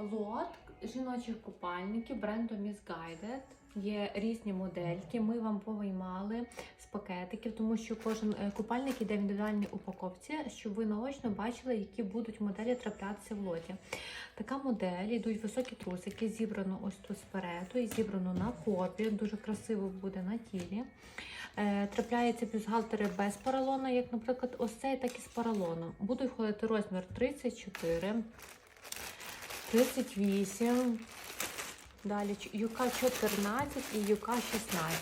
лот жіночих купальників бренду Miss Guided. Є різні модельки. Ми вам повиймали з пакетиків, тому що кожен е, купальник іде в індивідуальній упаковці, щоб ви наочно бачили, які будуть моделі траплятися в лоті. Така модель йдуть високі трусики, зібрано ось тут спереду і зібрано на попі. Дуже красиво буде на тілі. Е, Трапляються бюстгальтери без поролону, як, наприклад, ось цей, так і з поролоном. Буде входити розмір 34, 38, далі ч- юка 14 і юка 16.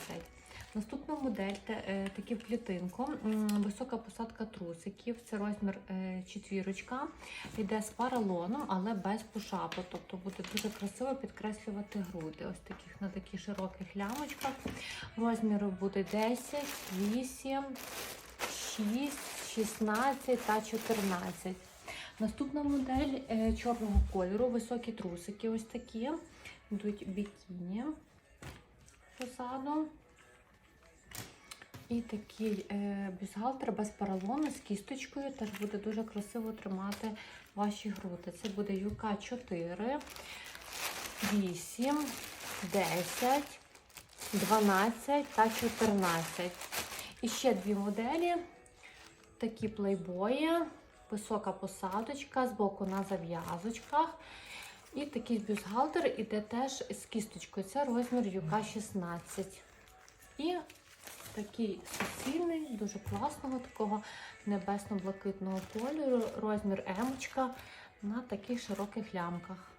Наступна модель е, такі в клітинку, висока посадка трусиків. Це розмір е, четвірочка. Йде з паралоном, але без пушапу. Тобто буде дуже красиво підкреслювати груди. Ось таких на таких широких лямочках. Розміру буде 10, 8, 6, 16 та 14. Наступна модель е, чорного кольору, високі трусики, ось такі. Йдуть бікіні позаду. І такий е, бюстгальтер без поролону з кісточкою теж буде дуже красиво тримати ваші груди. Це буде юка 4, 8, 10, 12 та 14. І ще дві моделі. Такі плейбої, висока посадочка, збоку на зав'язочках. І такий бюстгальтер іде теж з кісточкою. Це розмір UK16. І такий суцільний, дуже класного, такого небесно-блакитного кольору, розмір емочка на таких широких лямках.